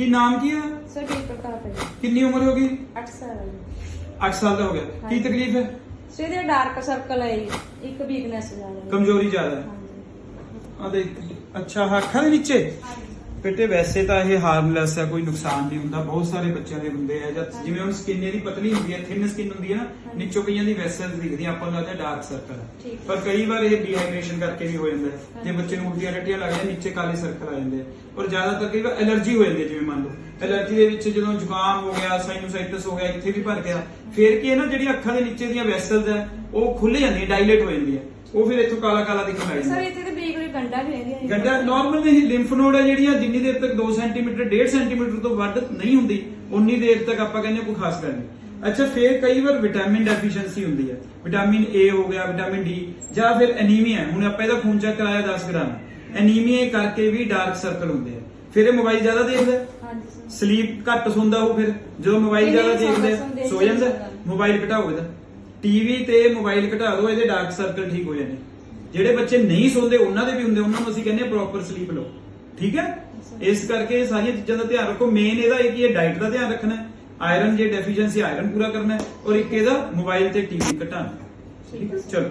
ਕੀ ਨਾਮ ਕੀ ਆ ਸਰ ਠੀਕ ਪ੍ਰਤਾਪ ਹੈ ਕਿੰਨੀ ਉਮਰ ਹੋ ਗਈ? 8 ਸਾਲ ਹੈ 8 ਸਾਲ ਦਾ ਹੋ ਗਿਆ। ਕੀ ਹਾਂਜੀ। ਤਕਲੀਫ ਹੈ? ਸਰ ਇਹਦੇ ਡਾਰਕ ਸਰਕਲ ਹੈ ਜੀ। ਇੱਕ ਵੀਕਨੈਸ ਜ਼ਿਆਦਾ ਹੈ। ਕਮਜ਼ੋਰੀ ਜ਼ਿਆਦਾ ਹੈ। ਹਾਂਜੀ। ਆ ਦੇਖ ਅੱਛਾ ਆਹ ਅੱਖਾਂ ਦੇ ਨੀਚੇ? ਬੇਟੇ ਵੈਸੇ ਤਾਂ ਇਹ ਹਾਰਮਲੈਸ ਹੈ ਕੋਈ ਨੁਕਸਾਨ ਨਹੀਂ ਹੁੰਦਾ ਬਹੁਤ ਸਾਰੇ ਬੱਚਿਆਂ ਦੇ ਹੁੰਦੇ ਆ ਜਦ ਜਿਵੇਂ ਹੁਣ ਸਕਿਨ ਇਹਦੀ ਪਤਲੀ ਹੁੰਦੀ ਹੈ ਥਿਨ ਸਕਿਨ ਹੁੰਦੀ ਹੈ ਨਾ। ਨੀਚੋਂ ਕਈਆਂ ਦੀ ਵੈਸਲ ਦਿਖਦੀਆਂ ਆਪਾਂ ਨੂੰ ਲੱਗਦਾ ਡਾਰਕ ਸਰਕਲ। ਪਰ ਕਈ ਵਾਰ ਇਹ ਡੀਹਾਈਡਰੇਸ਼ਨ ਕਰਕੇ ਵੀ ਹੋ ਜਾਂਦਾ ਹੈ ਜੇ। ਬੱਚੇ ਨੂੰ ਉਲਟੀਆਂ ਰੱਟੀਆਂ ਲੱਗਦੀਆਂ ਨੀਚੇ ਕਾਲੇ ਸਰਕਲ ਆ ਜਾਂਦੇ ਆ ਔਰ ਜ਼ਿਆਦਾਤਰ ਕਈ ਵਾਰ ਐਲਰਜੀ ਹੋ ਜਾਂਦੀ ਹੈ ਜਿਵੇਂ ਮੰਨ ਲਓ ਐਲਰਜੀ ਦੇ ਵਿੱਚ ਜਦੋਂ ਜ਼ੁਕਾਮ ਹੋ ਗਿਆ ਸਾਈਨੋਸਾਈਟਿਸ ਹੋ ਗਿਆ ਇੱਥੇ ਵੀ ਭਰ ਗਿਆ ਫਿਰ ਕੀ ਹੈ ਨਾ ਜਿਹੜੀ ਅੱਖਾਂ ਦੇ ਨੀਚੇ ਦੀਆਂ ਵੈਸਲਸ ਹੈ ਉਹ ਖੁੱਲ ਜਾਂਦੀਆਂ ਡਾਇਲੇਟ ਹੋ ਜਾਂਦੀਆਂ। ਉਹ ਫਿਰ ਇੱਥੋਂ ਕਾਲਾ ਕਾਲਾ ਦਿਖਣ ਲੱਗ ਜਾਂਦਾ। ਸਰ ਇੱਥੇ ਤੇ ਬੀਕ ਵੀ ਗੰਡਾ ਵੀ ਹੈਗੀ ਹੈ ਜੀ। ਗੰਡਾ ਨਾਰਮਲ ਨਹੀਂ ਲਿੰਫ ਨੋਡ ਹੈ ਜਿਹੜੀਆਂ ਜਿੰਨੀ ਦੇਰ ਤੱਕ 2 ਸੈਂਟੀਮੀਟਰ 1.5 ਸੈਂਟੀਮੀਟਰ ਤੋਂ ਵੱਧ ਨਹੀਂ ਹੁੰਦੀ ਉਨੀ ਦੇਰ ਤੱਕ ਆਪਾਂ ਕਹਿੰਦੇ ਕੋਈ ਖਾਸ ਗੱਲ ਨਹੀਂ। ਅੱਛਾ ਫੇਰ ਕਈ ਵਾਰ ਵਿਟਾਮਿਨ ਡੈਫੀਸ਼ੀਐਂਸੀ ਹੁੰਦੀ ਹੈ। ਵਿਟਾਮਿਨ ਏ ਹੋ ਗਿਆ ਵਿਟਾਮਿਨ ਡੀ ਜਾਂ ਫਿਰ ਐਨੀਮੀਆ ਹੁਣ ਆਪਾਂ ਇਹਦਾ ਖੂਨ ਚੈੱਕ ਕਰਾਇਆ 10 ਗ੍ਰਾਮ। ਐਨੀਮੀਆ ਕਰਕੇ ਵੀ ਡਾਰਕ ਸਰਕਲ ਹੁੰਦੇ ਆ। ਫਿਰ ਇਹ ਮੋਬਾਈਲ ਜ਼ਿਆਦਾ ਦੇਖਦਾ ਹੈ। ਹਾਂਜੀ ਸਰ ਸਲੀਪ ਘੱਟ ਸੌਂਦਾ ਉਹ ਫਿਰ? ਜਦੋਂ ਮੋਬਾਈਲ ਨਹੀਂ, ਜ਼ਿਆਦਾ ਨਹੀਂ, ਦੇਖਦੇ ਸੌਂਦਾ, ਆ, ਸੋ ਸੌਂਦਾ, ਜਾਂਦਾ ਸੌਂਦਾ। ਮੋਬਾਈਲ ਘਟਾਓ ਇਹਦਾ। ਟੀਵੀ ਤੇ ਮੋਬਾਈਲ ਘਟਾ ਦਿਓ ਇਹਦੇ ਡਾਰਕ ਸਰਕਲ ਠੀਕ ਹੋ ਜਾਣੇ ਜਿਹੜੇ ਬੱਚੇ ਨਹੀਂ ਸੌਂਦੇ ਉਹਨਾਂ ਦੇ ਵੀ ਹੁੰਦੇ ਉਹਨਾਂ ਨੂੰ ਅਸੀਂ ਕਹਿੰਦੇ ਆ ਪ੍ਰੋਪਰ ਸਲੀਪ ਲਓ। ਠੀਕ ਹੈ? ਇਸ ਕਰਕੇ ਇਹ ਸਾਰੀਆਂ ਚੀਜ਼ਾਂ ਦਾ ਧਿਆਨ ਰੱਖੋ। ਮੇਨ ਇਹਦਾ ਇਹ ਕੀ ਹੈ ਡਾਈਟ ਦਾ ਧਿਆਨ ਰੱਖਣਾ ਹੈ। ਆਇਰਨ ਜੇ ਡੈਫੀਸ਼ੀਐਂਸੀ ਆਇਰਨ ਪੂਰਾ ਕਰਨਾ ਹੈ ਔਰ ਇੱਕ ਇਹਦਾ ਮੋਬਾਈਲ ਤੇ ਟੀਵੀ ਘਟਾਉਣਾ ਠੀਕ ਹੈ। ਚਲੋ।